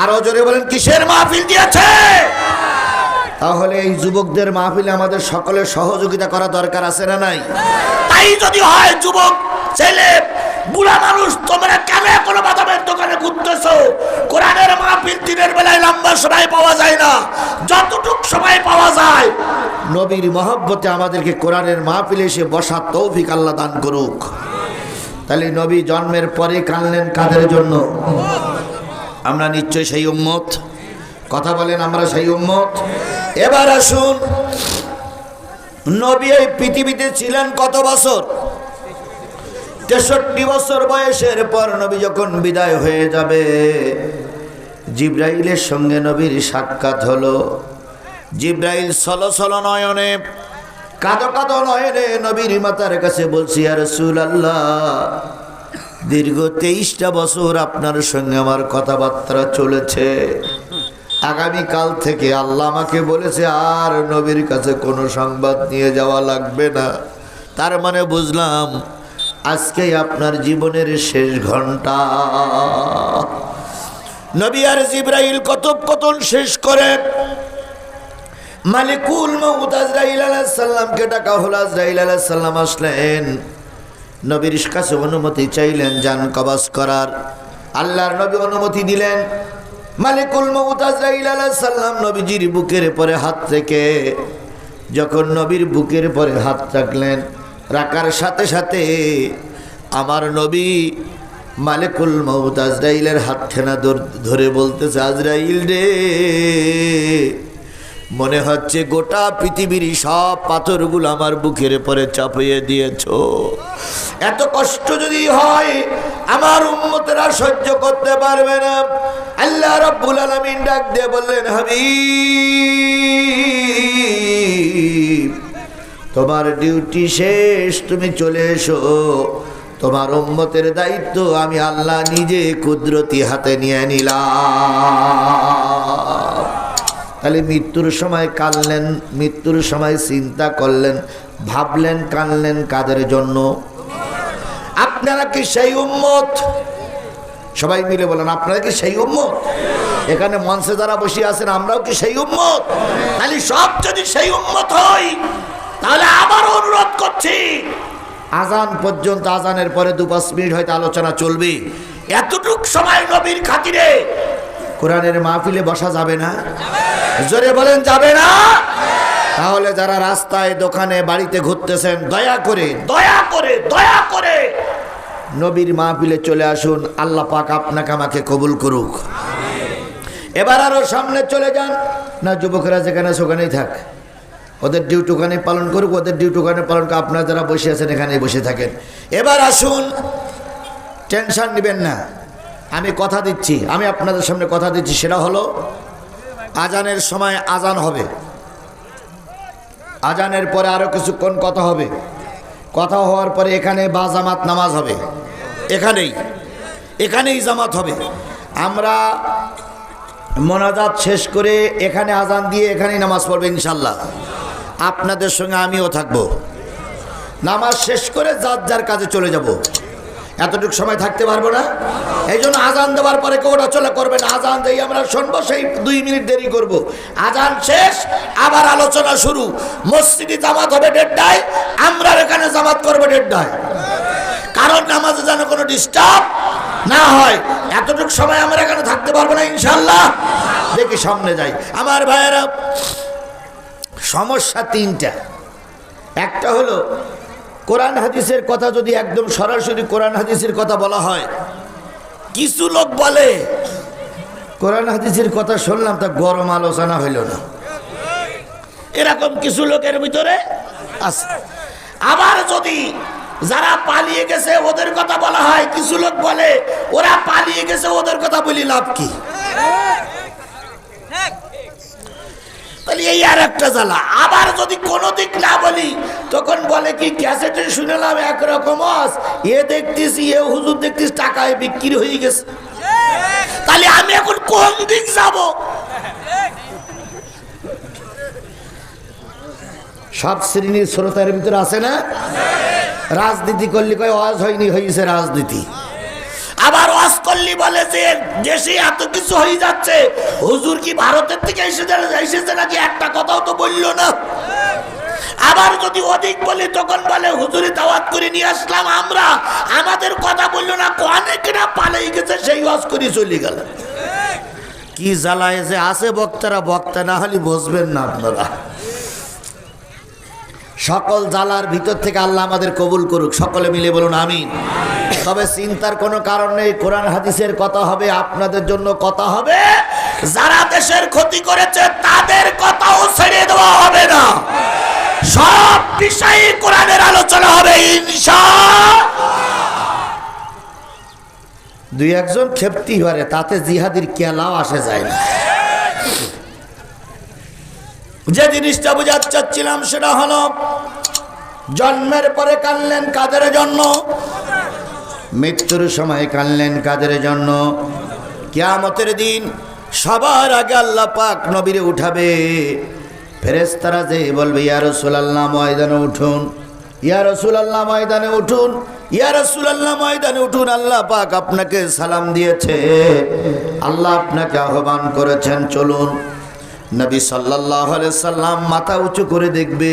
আরও জোরে বলেন, কিসের মাহফিল দিয়েছে? তাহলে এই যুবকদের মাহফিলে আমাদের সকলের সহযোগিতা করা দরকার আছে না নাই? তাই যদি হয়, যুবক, ছেলে, বুড়া মানুষ, তোমরা কেন কোনো বাদামের দোকানে ঘুরতেছো? কোরআনের মাহফিল দিনের বেলায় লম্বা সময় পাওয়া যায় না। যতটুক সময় পাওয়া যায়, নবীর মহব্বতে আমাদেরকে কোরআনের মাহফিলে এসে বসার তৌফিক আল্লাহ দান করুক। তাহলে নবী জন্মের পরে কানলেন কাদের জন্য? আমরা নিশ্চয় সেই উম্মত। কথা বলেন আমরা সেই উম্মত। এবার আসুন, নবী এই পৃথিবীতে ছিলেন কত বছর? তেষট্টি বছর বয়সের পর নবী যখন বিদায় হয়ে যাবে, জিব্রাইলের সঙ্গে নবীর সাক্ষাৎ হলো। জিব্রাইল সল সল নয়নে, কাঁদো কাঁদো নয়নে নবীর মাতার কাছে বলছি আর রসুল আল্লাহ দীর্ঘ তেইশটা বছর আপনার সঙ্গে আমার কথাবার্তা চলেছে। আগামীকাল থেকে আল্লাহ আমাকে বলেছে, আর নবীর কাছে কোনো সংবাদ নিয়ে যাওয়া লাগবে না। তার মানে বুঝলাম আজকেই আপনার জীবনের শেষ ঘণ্টা। নবী আর জিব্রাইল কথোপকথন শেষ করে। মালিকুল মৌত আজরাইল আলাইহিস সালামকে ডাকা হলো, আজরাইল আলাহ সাল্লাম আসলেন। নবীর কাছে অনুমতি চাইলেন যান কবাস করার। আল্লাহর নবী অনুমতি দিলেন মালিকুল মৌত আজরাইল আলাইহিস সালাম নবীজির বুকের পরে হাত থেকে যখন নবীর বুকের পরে হাত রাখলেন, রাখার সাথে সাথে আমার নবী মালিকুল হাত ঠেনা ধরে বলতেছে, আজরাইল রে মনে হচ্ছে গোটা পৃথিবীর সব পাথরগুলো আমার বুকের পরে চাপিয়ে দিয়েছ। এত কষ্ট যদি হয়, আমার উম্মতেরা সহ্য করতে পারবে না। আল্লাহ রাব্বুল আলামিন ডাক দিয়ে বললেন, হাবিব, তোমার ডিউটি শেষ, তুমি চলে এসো। তোমার উম্মতের দায়িত্ব আমি আল্লাহ নিজে কুদরতি হাতে নিয়ে নিলাম। তাহলে মৃত্যুর সময় কাঁদলেন, মৃত্যুর সময় চিন্তা করলেন, ভাবলেন কানলেন কাদের জন্য? আপনারা কি সেই উম্মত? সবাই মিলে বলেন, আপনারা কি সেই উম্মত? এখানে মঞ্চে যারা বসে আছেন, আমরাও কি সেই উম্মত? তাহলে সব যদি সেই উম্মত হই তাহলে আবার অনুরোধ করছি, আজান পর্যন্ত, আজানের পরে দু পাঁচ মিনিট হয়তো আলোচনা চলবে। এতটুক সময় নবীর খাতিরে কোরআনের মাহফিলে বসা যাবে না? জোরে বলেন, যাবে না? তাহলে যারা রাস্তায়, দোকানে, বাড়িতে ঘুরতেছেন, দয়া করে দয়া করে দয়া করে নবীর মাহফিলে চলে আসুন। আল্লাহ পাক আপনাকে আমাকে কবুল করুক। এবার আরও সামনে চলে যান। না, যুবকেরা যেখানে সেখানেই থাক। ওদের ডিউটি ওখানে পালন করুক, ওদের ডিউটি ওখানে পালন করুক। আপনারা যারা বসে আছেন, এখানেই বসে থাকেন। এবার আসুন। টেনশন নেবেন না। আমি কথা দিচ্ছি, আমি আপনাদের সামনে কথা দিচ্ছি, সেটা হলো, আজানের সময় আজান হবে। আজানের পরে আরও কিছুক্ষণ কথা হবে। কথা হওয়ার পরে এখানে বা জামাত নামাজ হবে। এখানেই এখানেই জামাত হবে। আমরা মোনাজাত শেষ করে এখানে আজান দিয়ে এখানেই নামাজ পড়বে ইনশাল্লাহ আপনাদের সঙ্গে আমিও থাকব। নামাজ শেষ করে যার যার কাজে চলে যাব। এতটুকু সময় থাকতে পারব না। এই জন্য আজান দেওয়ার পরে চলে করবে না। আজান দেই আমরা শুনব, সেই দুই মিনিট দেরি করব। আজান শেষ, আবার আলোচনা শুরু। মসজিদে জামাত হবে দেড়টায়, আমরা এখানে জামাত করব দেড়টায়। কারণ নামাজে যেন কোনো ডিস্টার্ব না হয়। এতটুকু সময় আমরা এখানে থাকতে পারব না ইনশাল্লাহ দেখি সামনে যাই। আমার ভাইয়েরা, সমস্যা তিনটা। একটা হলো কোরআন হাদিসের কথা যদি একদম সরাসরি কোরআন হাদিসের কথা বলা হয়, কিছু লোক বলে, কোরআন হাদিসের কথা শুনলাম তা গরম আলোচনা হইল না। এরকম কিছু লোকের ভিতরে আছে। আবার যদি যারা পালিয়ে গেছে ওদের কথা বলা হয়, কিছু লোক বলে, ওরা পালিয়ে গেছে ওদের কথা বলি লাভ কি? তাহলে এই আর একটা জ্বালা। আবার যদি কোনো দিক না বলি, তখন বলে কি, ক্যাসেটে শুনলাম একরকম আস, এ দেখতেছি, এ হুজুর দেখতেছি, টাকায় বিক্রি হয়ে গেছে। তাহলে আমি এখন কোন দিক যাব? সব শ্রেণির শ্রোতার ভিতরে আছে না? রাজনীতি করলে কয়, অজ হয়নি হয়েছে রাজনীতি। আবার ওয়াজ করলি বলে যে দেশে এত কিছু হয়ে যাচ্ছে। হুজুর কি ভারতের থেকে এসে এসেছে নাকি? একটা কথাও তো বলল না। আবার যদি অধিক বলি, তখন বলে, হুজুরি, দাওয়াত করে নিয়ে আসলাম আমরা। আমাদের কথা বলল না, অনেক না পালাই গেছে, সেই ওয়াজ করে চলে গেল। কি জ্বালায় যে আছে বক্তারা, বক্তা না হলে বসবেন না আপনারা। সকল জ্বালার ভিতর থেকে আল্লাহ আমাদের কবুল করুক। সকলে মিলে বলুন, আমিন। তবে চিন্তার কোনো কারণ নেই, কোরআন হাদিসের কথা হবে, আপনাদের জন্য কথা হবে। যারা দেশের ক্ষতি করেছে, তাদের কথাও ছেড়ে দেওয়া হবে না। সব বিষয়ে কোরআনের আলোচনা হবে ইনশা দুই একজন খেপতি পারে তাতে জিহাদির কেলাও আসে যায় না। যে জিনিসটা বোঝাতে চাচ্ছিলাম সেটা হলো, জন্মের পরে কানলেন কাদের জন্য? মৃত্যুর সময় কানলেন কাদের জন্য? কিয়ামতের দিন সবার আগে আল্লাহ পাক নবীরে উঠাবে। ফেরেস্তারা যে বলবে, ইয়া রসুলাল্লাহ, ময়দানে উঠুন। ইয়া রসুলাল্লাহ, ময়দানে উঠুন। ইয়া রসুলাল্লাহ, ময়দানে উঠুন। আল্লাহ পাক আপনাকে সালাম দিয়েছে। আল্লাহ আপনাকে আহ্বান করেছেন, চলুন। নবী সাল্লাহ সাল্লাম মাথা উঁচু করে দেখবে,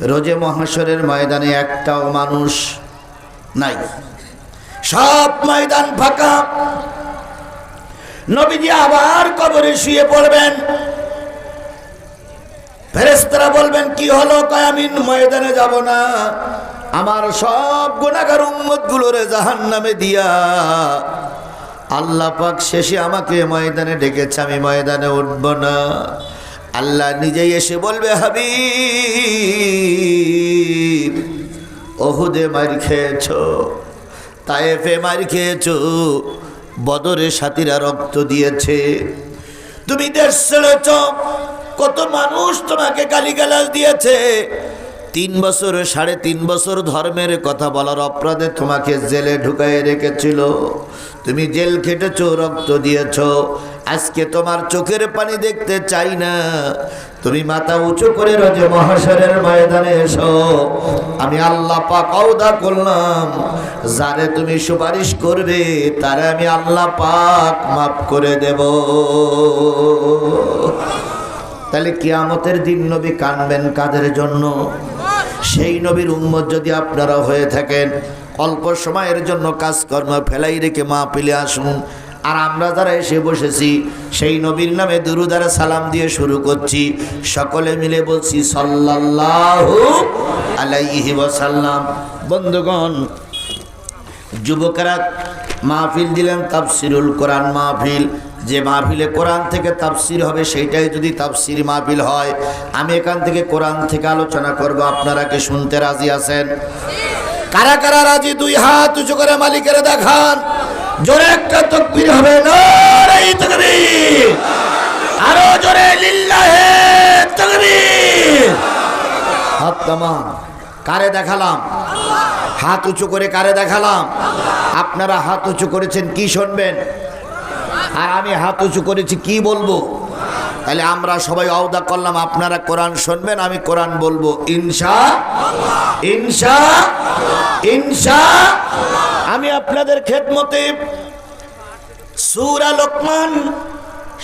রোজে মহাশরের ময়দানে একটাও মানুষ নাই। সব ময়দান ফাঁকা। নবীজি আবার কবরে শুয়ে পড়বেন। ফেরেস্তারা বলবেন, কি হলো? কয়ামিন ময়দানে যাব না। আমার সব গুণাগার উম্মত গুলোরে জাহান নামে দিয়া আল্লাহ পাক শেষে আমাকে ময়দানে ডেকেছে, আমি ময়দানে উঠব না। আল্লাহ নিজেই এসে বলবে হাবি ওহুদে মার খেয়েছ, তায়েফে মার খেয়েছ, বদরে সাথীরা রক্ত দিয়েছে। তুমি দেশ ছেড়েছ, কত মানুষ তোমাকে গালিগালাজ দিয়েছে তিন বছর, সাড়ে তিন বছর ধর্মের কথা বলার অপরাধে তোমাকে জেলে ঢুকাই রেখেছিল। তুমি জেল খেটেছ, রক্ত দিয়েছ। আজকে তোমার চোখের পানি দেখতে চাই না। তুমি মাথা উঁচু করে রোজে মহাশরের ময়দানে এসো। আমি আল্লাহ পাক অওদা করলাম, যারে তুমি সুপারিশ করবে, তারে আমি আল্লাহ পাক মাফ করে দেব। তাহলে কিয়ামতের দিন নবী কানবেন কাদের জন্য? সেই নবীর উম্মত যদি আপনারা হয়ে থাকেন, অল্প সময়ের জন্য কাজকর্ম ফেলাই রেখে মা পেলে আসুন। আর আমরা যারা এসে বসেছি, সেই নবীর নামে দুরুদারে সালাম দিয়ে শুরু করছি। সকলে মিলে বলছি, সাল্লাল্লাহু আলাইহি ওয়াসাল্লাম। বন্ধুগণ, যুবকেরা মাহফিল দিলেন তাফসিরুল কোরআন মাহফিল। যে মাহফিলে কোরআন থেকে তাফসির হবে, সেইটাই যদি তাফসির মাহফিল হয়, আমি এখান থেকে কোরআন থেকে আলোচনা করব। আপনারা কি শুনতে রাজি আছেন? কারা কারা রাজি? দুই হাত উঁচু করে মালিকের দেখান। জোরে একটা তকবির হবে তকবীর। আরও জোরে, লিল্লাহে তকবীর। হাত তামাম কারে দেখালাম? হাত উঁচু করে কারে দেখালাম? আপনারা হাত উঁচু করেছেন, কি শুনবেন? আর আমি হাত উঁচু করেছি, কি বলব? তাহলে আমরা সবাই অওদা করলাম, আপনারা কোরআন শুনবেন, আমি কোরআন বলব। ইনশা ইনশা ইনশা আমি আপনাদের খেদমতে সুরা লোকমান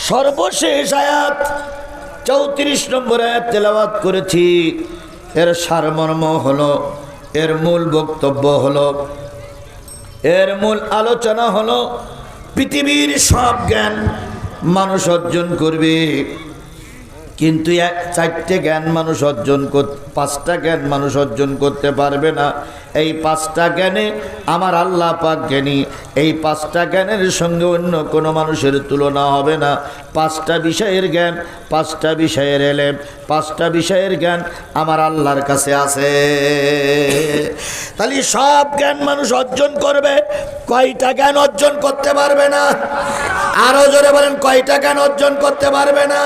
সর্বশেষ আয়াত, চৌত্রিশ নম্বর আয়াত তেলাওয়াত করেছি। এর সারমর্ম হলো এর মূল বক্তব্য হলো এর মূল আলোচনা হলো পৃথিবীর সব জ্ঞান মানুষ অর্জন করবে। কিন্তু এক চারটে জ্ঞান মানুষ অর্জন কর পাঁচটা জ্ঞান মানুষ অর্জন করতে পারবে না। এই পাঁচটা জ্ঞানে আমার আল্লাহ পাক জ্ঞানী। এই পাঁচটা জ্ঞানের সঙ্গে অন্য কোনো মানুষের তুলনা হবে না। পাঁচটা বিষয়ের জ্ঞান, পাঁচটা বিষয়ের এলেম, পাঁচটা বিষয়ের জ্ঞান আমার আল্লাহর কাছে আছে। তাহলে সব জ্ঞান মানুষ অর্জন করবে, কয়টা জ্ঞান অর্জন করতে পারবে না? আরও জোরে বলেন, কয়টা জ্ঞান অর্জন করতে পারবে না?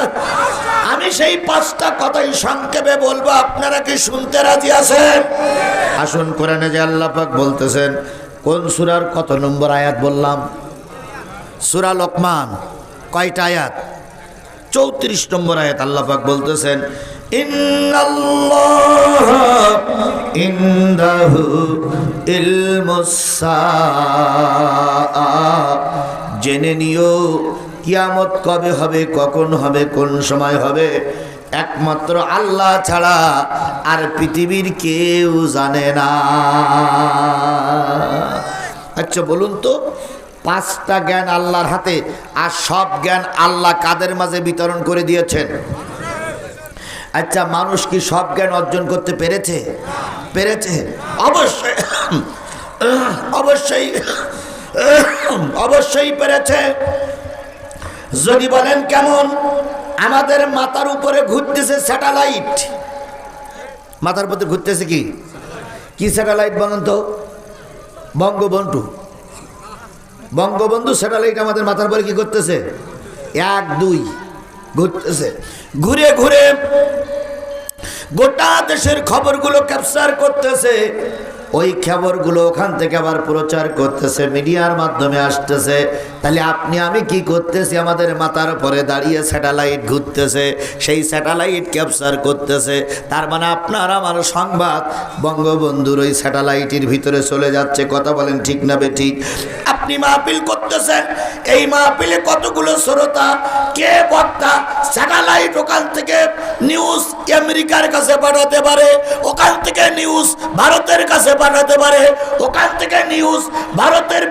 আমি সেই পাঁচটা কথাই সংক্ষেপে বলব। আপনারা কি শুনতে রাজি আছেন? আসুন কোরআনে যে আল্লাহ পাক বলতেছেন, কোন সুরার কত নম্বর আয়াত বললাম? সুরা লোকমান, কয়টা আয়াত? চৌত্রিশ নম্বর আয়াত আল্লাহ পাক বলতেছেন জেনে নিও কিয়ামত কবে হবে, কখন হবে, কোন সময় হবে, একমাত্র আল্লাহ ছাড়া আর পৃথিবীর কেউ জানে না। আচ্ছা বলুন তো, পাঁচটা জ্ঞান আল্লাহর হাতে আর সব জ্ঞান আল্লাহ কাদের মাঝে বিতরণ করে দিয়েছেন? আচ্ছা মানুষ কি সব জ্ঞান অর্জন করতে পেরেছে? পেরেছে। অবশ্যই অবশ্যই অবশ্যই পেরেছে। যদি বলেন কেমন? আমাদের মাথার উপরে ঘুরতেছে স্যাটেলাইট। মাথার উপরে ঘুরতেছে কি? কি স্যাটেলাইট বলেন তো? বঙ্গবন্ধু। বঙ্গবন্ধু স্যাটেলাইট আমাদের মাথার উপরে কি করতেছে? এক, দুই, ঘুরতেছে। ঘুরে ঘুরে গোটা দেশের খবরগুলো ক্যাপচার করতেছে। ওই খবরগুলো ওখান থেকে আবার প্রচার করতেছে, মিডিয়ার মাধ্যমে আসতেছে। তাহলে আপনি, আমি কি করতেছি? আমাদের মাথার পরে দাঁড়িয়ে স্যাটেলাইট ঘুরতেছে, সেই স্যাটেলাইট ক্যাপচার করতেছে। তার মানে আপনার আমার সংবাদ, বঙ্গবন্ধুর ওই স্যাটেলাইটের ভিতরে চলে যাচ্ছে। কথা বলেন ঠিক না বে ঠিক? আপনি মাহফিল করতেছেন, এই মাহফিলে কতগুলো শ্রোতা, কে বক্তা, স্যাটেলাইট ওখান থেকে নিউজ আমেরিকার কাছে পাঠাতে পারে, ওখান থেকে নিউজ ভারতের কাছে পাঠাতে পারে, ওখান থেকে নিউজ ভারতের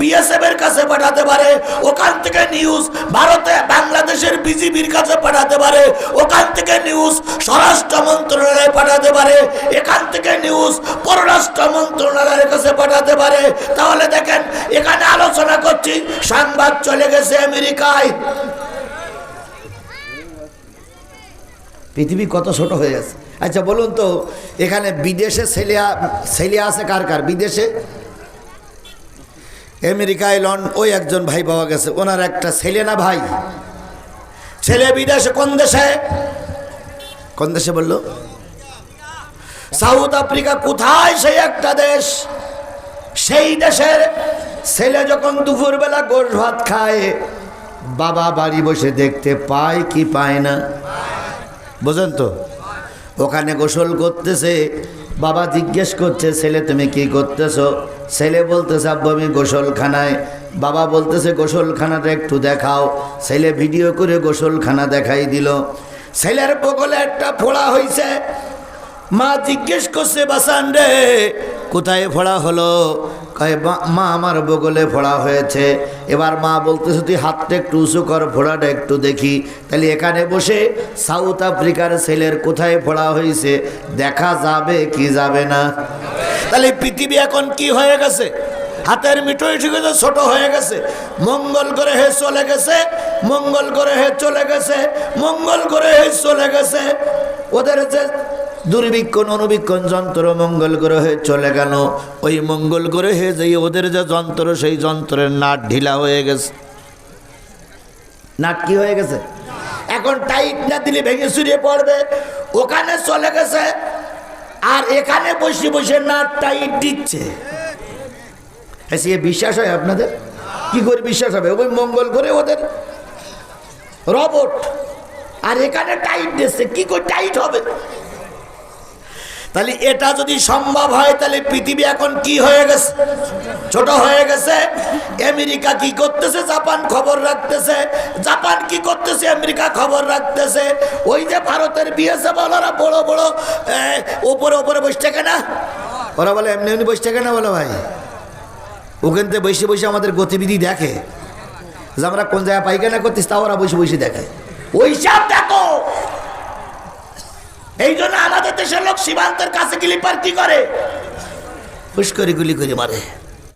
বিএসএফ এর কাছে পাঠাতে পারে, ওখান থেকে নিউজ ভারতে, বাংলাদেশের বিজিবির কাছে পাঠাতে পারে, ওখান থেকে নিউজ স্বরাষ্ট্র মন্ত্রণালয়ে পাঠাতে পারে, এখান থেকে নিউজ পররাষ্ট্র মন্ত্রণালয়ের কাছে পাঠাতে পারে। তাহলে দেখেন, এখানে আলোচনা করছি। সংবাদ চলে গেছে আমেরিকায়। পৃথিবী কত ছোট হয়ে গেছে। আচ্ছা বলুন তো, এখানে বিদেশে ছেলে ছেলে আছে কার কার? বিদেশে? আমেরিকায় লন, ওই একজন ভাই পাওয়া গেছে। ওনার একটা ছেলে না ভাই? ছেলে বিদেশে কোন দেশে? কোন দেশে বলল? সাউথ আফ্রিকা কোথায়? সেই একটা দেশ। সেই দেশের ছেলে যখন দুপুরবেলা গোশ ভাত খায়, বাবা বাড়ি বসে দেখতে পায় কি পায় না। বোঝেন তো? ওখানে গোসল করতেছে, বাবা জিজ্ঞেস করছে, ছেলে, তুমি কি করতেছো? ছেলে বলতেছে, আব্বু, আমি গোসলখানায়। বাবা বলতেছে, গোসলখানাটা একটু দেখাও। ছেলে ভিডিও করে গোসলখানা দেখাই দিল। ছেলের বগলে একটা ফোড়া হয়েছে মা জিজ্ঞেস করছে, বাসান রে কোথায় ফোড়া হলো? কয়, "মা- আমার বগলে ফোড়া হয়েছে। এবার মা বলতেছে, তুই হাতটা একটু উঁচু কর ফোড়াটা একটু দেখি। তাহলে এখানে বসে সাউথ আফ্রিকার ছেলের কোথায় ফোড়া হয়েছে, দেখা যাবে কি যাবে না। তাহলে পৃথিবী এখন কি হয়ে গেছে? হাতের মিঠোই ঠিক আছে, ছোট হয়ে গেছে। মঙ্গল করে হে চলে গেছে, মঙ্গল করে হে চলে গেছে, মঙ্গল করে হে চলে গেছে। ওদের যে দুর্বীক্ষণ অনুবীক্ষণ যন্ত্র মঙ্গল গ্রহে চলে গেল। ওই মঙ্গল গ্রহে যে ওদের যে যন্ত্র, সেই যন্ত্রের নাট ঢিলা হয়ে গেছে। নাট কি হয়ে গেছে? এখন টাইট না দিলে ভেঙে চুরিয়ে পড়বে। ওখানে চলে গেছে, আর এখানে বসে বসে নাট টাইট দিচ্ছে। সে বিশ্বাস হয় আপনাদের? কি করে বিশ্বাস হবে? ওই মঙ্গল করে ওদের রবট। আর এখানে টাইট দিচ্ছে, কি করে টাইট হবে? তাহলে এটা যদি সম্ভব হয়, তাহলে পৃথিবী এখন কি হয়ে গেছে? ছোট হয়ে গেছে। আমেরিকা কি করতেছে? জাপান খবর রাখতেছে। জাপান কি করতেছে? আমেরিকা খবর রাখতেছে। ওই যে ভারতের বলারা বড় বড় ওপরে ওপরে বসে থাকে না ওরা বলে, এমনি এমনি বসে থাকে না বলো ভাই? ওখান থেকে বসে বসে আমাদের গতিবিধি দেখে। যে আমরা কোন জায়গায় পাইখানা করতেছি, তা ওরা বসে বসে দেখে। ওইসব দেখো। এই জন্য আমাদের দেশের লোক সীমান্তের কাছে গিলিপার কি করে? পুষ্করি গুলি করে মারে।